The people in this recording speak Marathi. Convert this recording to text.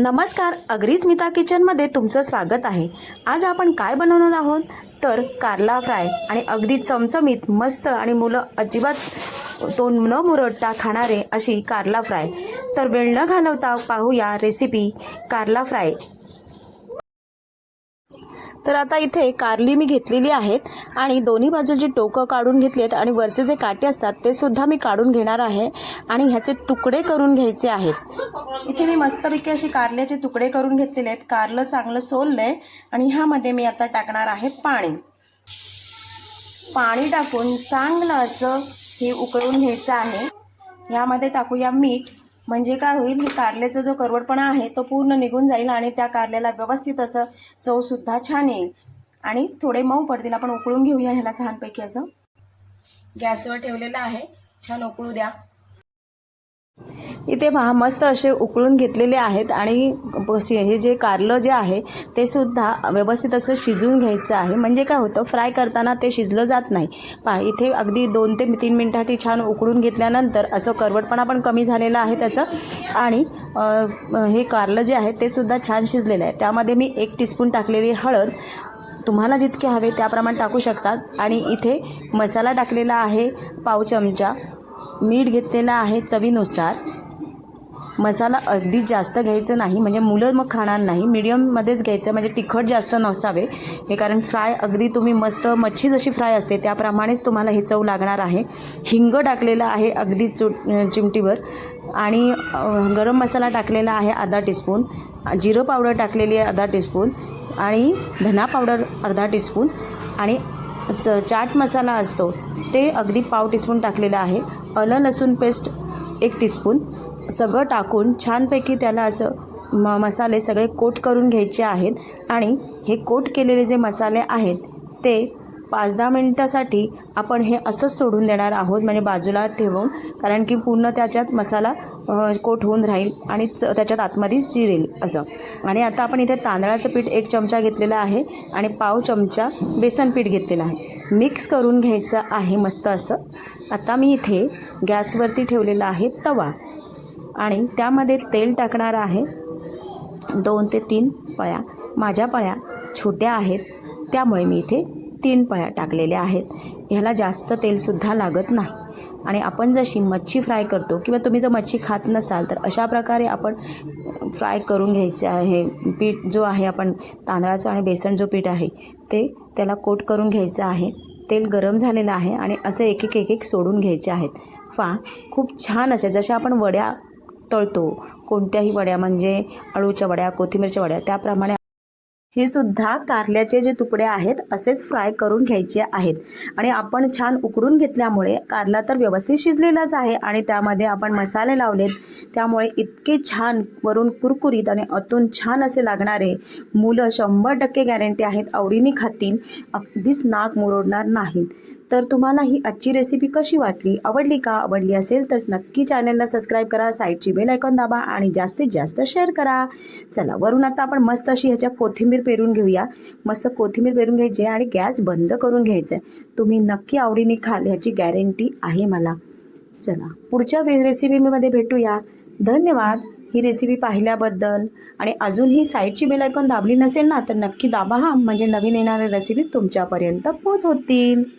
नमस्कार अग्रिस्मिता किचनमध्ये तुमचं स्वागत आहे. आज आपण काय बनवणार आहोत? तर कारला फ्राय आणि अगदी चमचमीत मस्त आणि मुलं अजिबात तोंड न मुरडता खाणारे अशी कारला फ्राय. तर वेळ न घालवता पाहूया रेसिपी कारला फ्राय. तर आता इथे कारली मी घेतलेली आहेत आणि दोन्ही बाजूची टोकं काढून घेतली आहेत आणि वरचे जे काटे असतात ते सुद्धा मी काढून घेणार आहे आणि ह्याचे तुकडे करून घ्यायचे आहेत. इथे मी मस्तपैकी अशी कारल्याचे तुकडे करून घेतलेले आहेत. कारलं चांगलं सोललं आहे आणि ह्यामध्ये मी आता टाकणार आहे पाणी. पाणी टाकून चांगलं असं हे उकळून घ्यायचं आहे. ह्यामध्ये टाकूया मीठ. म्हणजे काय होईल कारल्याचा जो करवडपणा आहे तो पूर्ण निघून जाईल आणि त्या कारल्याला व्यवस्थित असं चवसुद्धा छान येईल. आणि थोडे मऊ पडतील. आपण उकळून घेऊया ह्याला छानपैकी असं. गॅसवर ठेवलेलं आहे. छान उकळू द्या. इथे पहा मस्त असे उकळून घेतलेले आहेत आणि हे जे कारलं जे आहे ते सुद्धा व्यवस्थित असं शिजवून घ्यायचं आहे. म्हणजे काय होतं फ्राय करताना ते शिजलं जात नाही. पहा इथे अगदी दोन ते तीन मिनटासाठी छान उकळून घेतल्यानंतर असं करवटपणा पण कमी झालेलं आहे त्याचं. आणि हे कारलं जे आहे ते सुद्धा छान शिजलेलं आहे. त्यामध्ये मी एक टीस्पून टाकलेली हळद. तुम्हाला जितके हवे त्याप्रमाणे टाकू शकतात. आणि इथे मसाला टाकलेला आहे पाव चमचा. मीठ घेतलेलं आहे चवीनुसार. मसाला अगदी जास्त घ्यायचं नाही म्हणजे मुलं मग खाणार नाही. मीडियममध्येच घ्यायचं म्हणजे तिखट जास्त नसावे. हे कारण फ्राय अगदी तुम्ही मस्त मच्छी जशी फ्राय असते त्याप्रमाणेच तुम्हाला हे चव लागणार आहे. हिंग टाकलेलं आहे अगदी चु चिमटीवर. आणि गरम मसाला टाकलेला आहे अर्धा टीस्पून जिरं पावडर टाकलेली आहे अर्धा टीस्पून आणि धना पावडर अर्धा टीस्पून आणि च चाट मसाला असतो ते अगदी पाव टीस्पून टाकलेलं आहे. आलं लसूण पेस्ट एक टीस्पून. सगळं टाकून छानपैकी त्याला असं म मसाले सगळे कोट करून घ्यायचे आहेत. आणि हे कोट केलेले जे मसाले आहेत ते पाच दहा मिनटासाठी आपण हे असंच सोडून देणार आहोत म्हणजे बाजूला ठेवून कारण की पूर्ण त्याच्यात मसाला कोट होऊन राहील आणि च त्याच्यात आतमध्ये जिरेल असं. आणि आता आपण इथे तांदळाचं पीठ एक चमचा घेतलेला आहे आणि पाव चमचा बेसन पीठ घेतलेलं आहे. मिक्स करून घ्यायचं आहे मस्त असं. आता मी इथे गॅसवरती ठेवलेला आहे तवा. आणि त्यामध्ये तेल टाकणार आहे. दोन ते तीन पळ्या. माझ्या पळ्या छोट्या आहेत त्यामुळे मी इथे तीन पळ्या टाकलेल्या आहेत. ह्याला जास्त तेलसुद्धा लागत नाही. आणि आपण जशी मच्छी फ्राय करतो किंवा तुम्ही जर मच्छी खात नसाल तर अशा प्रकारे आपण फ्राय करून घ्यायचे आहे. पीठ जो आहे आपण तांदळाचं आणि बेसन जो पीठ आहे ते त्याला कोट करून घ्यायचं आहे. तेल गरम झालेलं आहे आणि असं एक एक एक एक सोडून घ्यायचे आहेत. फा खूप छान असे जशा आपण वड्या तळतो कोणत्याही वड्या म्हणजे अळूच्या वड्या कोथिंबीरच्या वड्या त्याप्रमाणे हे सुद्धा कारल्याचे जे तुकडे आहेत असेच फ्राय करून घ्यायचे आहेत. आणि आपण छान उकडून घेतल्यामुळे कारला तर व्यवस्थित शिजलेलाच आहे आणि त्यामध्ये आपण मसाले लावलेत. त्यामुळे इतके छान वरून कुरकुरीत आणि अतून छान असे लागणारे मुलं शंभर टक्के गॅरंटी आहेत आवडीने खातील. अगदीच नाक मुरडणार नाहीत. तर तुम्हाला ही आजची रेसिपी कशी वाटली? आवडली का? आवडली असेल तर नक्की चॅनलला सबस्क्राईब करा साईडची बेल आयकॉन दाबा आणि जास्तीत जास्त शेअर करा. चला वरून आता आपण मस्त अशी ह्याच्या कोथिंबीर पेरून घेऊया. मस्त कोथिंबीर पेरून घ्यायची आहे आणि गॅस बंद करून घ्यायचा आहे. तुम्ही नक्की आवडीने खाल ह्याची गॅरंटी आहे मला. चला पुढच्या वे रेसिपीमध्ये भेटूया. धन्यवाद. ही रेसिपी पाहिल्याबद्दल. आणि अजून ही साईडची बेल आयकॉन दाबली नसेल ना तर नक्की दाबा हा. म्हणजे नवीन येणाऱ्या रेसिपीज तुमच्यापर्यंत पोहोचवतील.